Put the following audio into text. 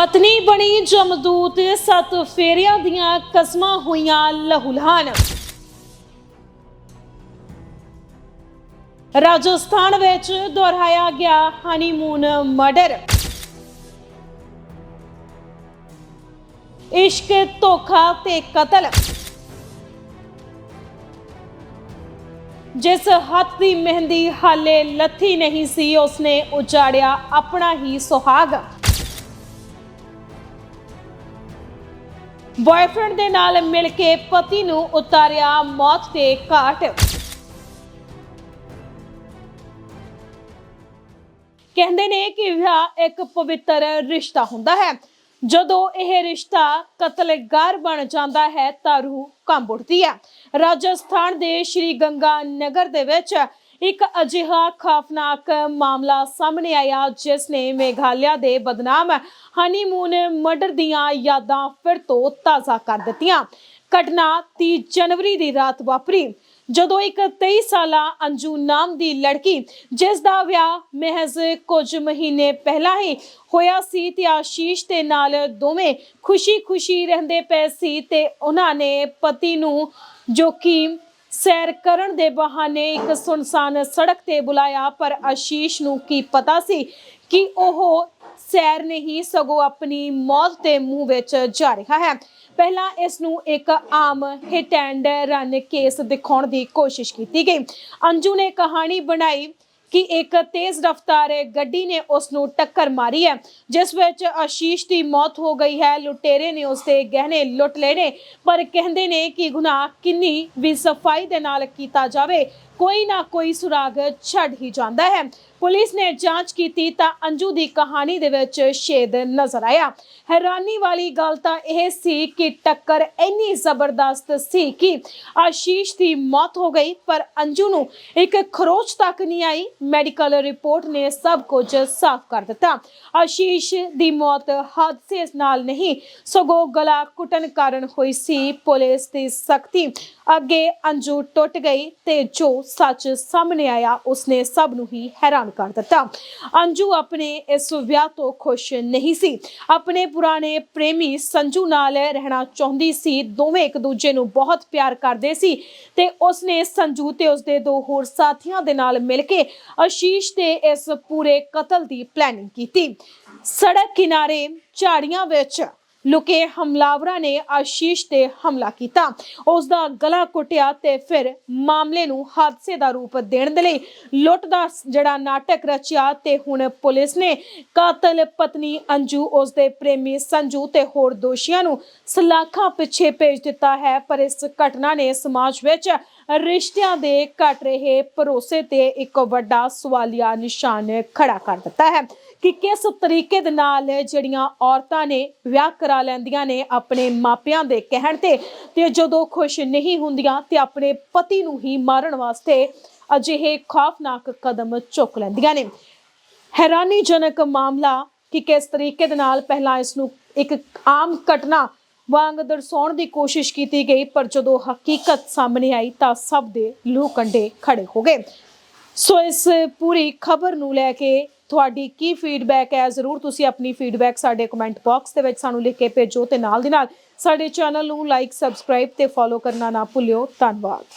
ਪਤਨੀ ਬਣੀ ਜਮਦੂਤ, ਸੱਤ ਫੇਰਿਆਂ ਦੀਆਂ ਕਸਮਾਂ ਹੋਈਆਂ ਲਹੂਲਹਾਨ। ਰਾਜਸਥਾਨ ਵਿੱਚ ਦੁਹਰਾਇਆ ਗਿਆ ਹਨੀਮੂਨ ਮਰਡਰ ਇਸ਼ਕ, ਧੋਖਾ ਤੇ ਕਤਲ। ਜਿਸ ਹੱਥ ਦੀ ਮਹਿੰਦੀ ਹਾਲੇ ਲੱਥੀ ਨਹੀਂ ਸੀ, ਉਸਨੇ ਉਜਾੜਿਆ ਆਪਣਾ ਹੀ ਸੁਹਾਗ। ਬॉयਫ੍ਰੈਂਡ ਦੇ ਨਾਲ ਮਿਲ ਕੇ ਪਤੀ ਨੂੰ ਉਤਾਰਿਆ ਮੌਤ ਦੇ ਘਾਟ। ਕਹਿੰਦੇ ਨੇ ਕਿ ਵਿਆਹ ਇੱਕ ਪਵਿੱਤਰ ਰਿਸ਼ਤਾ ਹੁੰਦਾ ਹੈ। ਜਦੋਂ ਇਹ ਰਿਸ਼ਤਾ ਕਤਲਗਾਰ ਬਣ ਜਾਂਦਾ ਹੈ ਤਾਂ ਰੂਹ ਕੰਬ ਉੱਠਦੀ ਹੈ। ਰਾਜਸਥਾਨ ਦੇ ਸ਼੍ਰੀ ਗੰਗਾ ਨਗਰ ਦੇ ਵਿੱਚ ਇੱਕ ਅਜਿਹਾ ਖੌਫਨਾਕ ਮਾਮਲਾ ਸਾਹਮਣੇ ਆਇਆ, ਜਿਸ ਨੇ ਮੇਘਾਲਿਆ ਦੇ ਬਦਨਾਮ ਹਨੀਮੂਨ ਮਰਡਰ ਦੀਆਂ ਯਾਦਾਂ ਫਿਰ ਤੋਂ ਤਾਜ਼ਾ ਕਰ ਦਿੱਤੀਆਂ। ਘਟਨਾ 30 ਜਨਵਰੀ ਦੀ ਰਾਤ ਵਾਪਰੀ, ਜਦੋਂ ਇੱਕ 23 ਸਾਲਾ ਅੰਜੂ ਨਾਮ ਦੀ ਲੜਕੀ, ਜਿਸ ਦਾ ਵਿਆਹ ਮਹਿਜ਼ ਕੁਝ ਮਹੀਨੇ ਪਹਿਲਾਂ ਹੀ ਹੋਇਆ ਸੀ ਤੇ ਆਸ਼ੀਸ਼ ਦੇ ਨਾਲ ਦੋਵੇਂ ਖੁਸ਼ੀ-ਖੁਸ਼ੀ ਰਹਿੰਦੇ ਪਏ ਸੀ ਤੇ ਉਹਨਾਂ ਨੇ ਪਤੀ ਨੂੰ ਜੋ ਕਿ ਸੈਰ ਕਰਨ ਦੇ ਬਹਾਨੇ ਇੱਕ ਸੁਨਸਾਨ ਸੜਕ ਤੇ ਬੁਲਾਇਆ, ਪਰ ਆਸ਼ੀਸ਼ ਨੂੰ ਕੀ ਪਤਾ ਸੀ ਕਿ ਉਹ ਸੈਰ ਨਹੀਂ, ਸਗੋਂ ਆਪਣੀ ਮੌਤ ਦੇ ਮੂੰਹ ਵਿੱਚ ਜਾ ਰਿਹਾ ਹੈ। ਪਹਿਲਾਂ ਇਸ ਨੂੰ ਇੱਕ ਆਮ ਹਿੱਟ ਐਂਡ ਰਨ ਕੇਸ ਦਿਖਾਉਣ ਦੀ ਕੋਸ਼ਿਸ਼ ਕੀਤੀ ਗਈ। ਅੰਜੂ ਨੇ ਕਹਾਣੀ ਬਣਾਈ। ਕਿ ਇੱਕ ਤੇਜ਼ ਰਫ਼ਤਾਰ ਗੱਡੀ ਨੇ ਉਸ ਨੂੰ ਟੱਕਰ ਮਾਰੀ ਹੈ, ਜਿਸ ਵਿੱਚ ਆਸ਼ੀਸ਼ ਦੀ ਮੌਤ ਹੋ ਗਈ ਹੈ। ਲੁਟੇਰੇ ਨੇ ਉਸ ਦੇ ਗਹਿਣੇ ਲੁੱਟ ਲਏ ਨੇ ਪਰ ਕਹਿੰਦੇ ਨੇ ਕਿ ਗੁਨਾਹ ਕਿੰਨੀ ਵੀ ਸਫ਼ਾਈ ਦੇ ਨਾਲ ਕੀਤਾ ਜਾਵੇ ਕੋਈ ਨਾ ਕੋਈ ਸੁਰਾਗ ਛੱਡ ਹੀ ਜਾਂਦਾ ਹੈ। ਪੁਲਿਸ ਨੇ ਜਾਂਚ ਕੀਤੀ ਤਾਂ ਅੰਜੂ ਦੀ ਕਹਾਣੀ ਦੇ ਵਿੱਚ ਸ਼ੇਦ ਨਜ਼ਰ ਆਇਆ। ਹੈਰਾਨੀ ਵਾਲੀ ਗੱਲ ਤਾਂ ਇਹ ਸੀ ਕਿ ਟੱਕਰ ਇੰਨੀ ਜ਼ਬਰਦਸਤ ਸੀ ਕਿ ਆਸ਼ੀਸ਼ ਦੀ ਮੌਤ ਹੋ ਗਈ, ਪਰ ਅੰਜੂ ਨੂੰ ਇੱਕ ਖਰੋਚ ਤੱਕ ਨਹੀਂ ਆਈ। ਮੈਡੀਕਲ ਰਿਪੋਰਟ ਨੇ ਸਭ ਕੁਝ ਸਾਫ਼ ਕਰ ਦਿੱਤਾ। ਆਸ਼ੀਸ਼ ਦੀ ਮੌਤ ਹਾਦਸੇ ਨਾਲ ਨਹੀਂ, ਸਗੋਂ ਗਲਾ ਕੁੱਟਣ ਕਾਰਨ ਹੋਈ ਸੀ ਪੁਲਿਸ ਦੀ ਸਖਤੀ। ਅੱਗੇ ਅੰਜੂ ਟੁੱਟ ਗਈ ਤੇ ਜੋ ਸੱਚ ਸਾਹਮਣੇ ਆਇਆ, ਉਸਨੇ ਸਭ ਨੂੰ ਹੀ ਹੈਰਾਨ ਕਰ ਦਿੱਤਾ। ਅੰਜੂ ਆਪਣੇ ਇਸ ਵਿਆਹ ਤੋਂ ਖੁਸ਼ ਨਹੀਂ ਸੀ। ਆਪਣੇ ਪੁਰਾਣੇ ਪ੍ਰੇਮੀ ਸੰਜੂ ਨਾਲ ਰਹਿਣਾ ਚਾਹੁੰਦੀ ਸੀ। ਦੋਵੇਂ ਇੱਕ ਦੂਜੇ ਨੂੰ ਬਹੁਤ ਪਿਆਰ ਕਰਦੇ ਸੀ ਤੇ ਉਸਨੇ ਸੰਜੂ ਤੇ ਉਸਦੇ ਦੋ ਹੋਰ ਸਾਥੀਆਂ ਦੇ ਨਾਲ ਮਿਲ ਕੇ ਆਸ਼ੀਸ਼ ਦੇ ਇਸ ਪੂਰੇ ਕਤਲ ਦੀ ਪਲੈਨਿੰਗ ਕੀਤੀ। ਸੜਕ ਕਿਨਾਰੇ ਝਾੜੀਆਂ ਵਿੱਚ ਲੁਕੇ ਹਮਲਾਵਰਾਂ ਨੇ ਆਸ਼ੀਸ਼ ਤੇ ਹਮਲਾ ਕੀਤਾ। ਉਸ ਦਾ ਗਲਾ ਕੁੱਟਿਆ ਤੇ ਫਿਰ ਮਾਮਲੇ ਨੂੰ ਹਾਦਸੇ ਦਾ ਰੂਪ ਦੇਣ ਦੇ ਲਈ ਲੁੱਟ ਦਾ ਜਿਹੜਾ ਨਾਟਕ ਰਚਿਆ ਤੇ ਹੁਣ ਪੁਲਿਸ ਨੇ ਕਾਤਲ ਪਤਨੀ ਅੰਜੂ ਉਸ ਦੇ ਪ੍ਰੇਮੀ ਸੰਜੂ ਤੇ ਹੋਰ ਦੋਸ਼ੀਆਂ ਨੂੰ ਸਲਾਖਾਂ ਪਿੱਛੇ ਭੇਜ ਦਿੱਤਾ ਹੈ। ਪਰ ਇਸ ਘਟਨਾ ਨੇ ਸਮਾਜ ਵਿੱਚ ਰਿਸ਼ਤਿਆਂ ਦੇ ਘਟ ਰਹੇ ਭਰੋਸੇ ਤੇ ਇੱਕ ਵੱਡਾ ਸਵਾਲੀਆ ਨਿਸ਼ਾਨ ਖੜਾ ਕਰ ਦਿੱਤਾ ਹੈ ਕਿ ਕਿਸ ਤਰੀਕੇ ਦੇ ਨਾਲ ਜਿਹੜੀਆਂ ਔਰਤਾਂ ਨੇ ਵਿਆਹ ਕਰਾ ਲੈਂਦੀਆਂ ਨੇ ਆਪਣੇ ਮਾਪਿਆਂ ਦੇ ਕਹਿਣ ਤੇ ਤੇ ਜਦੋਂ ਖੁਸ਼ ਨਹੀਂ ਹੁੰਦੀਆਂ ਤੇ ਆਪਣੇ ਪਤੀ ਨੂੰ ਹੀ ਮਾਰਨ ਵਾਸਤੇ ਅਜਿਹੇ ਖੌਫਨਾਕ ਕਦਮ ਚੁੱਕ ਲੈਂਦੀਆਂ ਨੇ। ਹੈਰਾਨੀਜਨਕ ਮਾਮਲਾ ਕਿ ਕਿਸ ਤਰੀਕੇ ਦੇ ਨਾਲ ਪਹਿਲਾਂ ਇਸ ਨੂੰ ਇੱਕ ਆਮ ਘਟਨਾ ਵਾਂਗ ਦਰਸਾਉਣ ਦੀ ਕੋਸ਼ਿਸ਼ ਕੀਤੀ ਗਈ, ਪਰ ਜਦੋਂ ਹਕੀਕਤ ਸਾਹਮਣੇ ਆਈ ਤਾਂ ਸਭ ਦੇ ਲੂਹ ਕੰਡੇ ਖੜੇ ਹੋ ਗਏ। ਸੋ ਇਸ ਪੂਰੀ ਖਬਰ ਨੂੰ ਲੈ ਕੇ ਤੁਹਾਡੀ ਕੀ ਫੀਡਬੈਕ ਹੈ? ਜ਼ਰੂਰ ਤੁਸੀਂ ਆਪਣੀ ਫੀਡਬੈਕ ਸਾਡੇ ਕਮੈਂਟ ਬਾਕਸ ਦੇ ਵਿੱਚ ਸਾਨੂੰ ਲਿਖ ਕੇ ਭੇਜੋ ਤੇ ਨਾਲ ਦੀ ਨਾਲ ਸਾਡੇ ਚੈਨਲ ਨੂੰ ਲਾਈਕ ਸਬਸਕ੍ਰਾਈਬ ਤੇ ਫੋਲੋ ਕਰਨਾ ਨਾ ਭੁੱਲਿਓ। ਧੰਨਵਾਦ।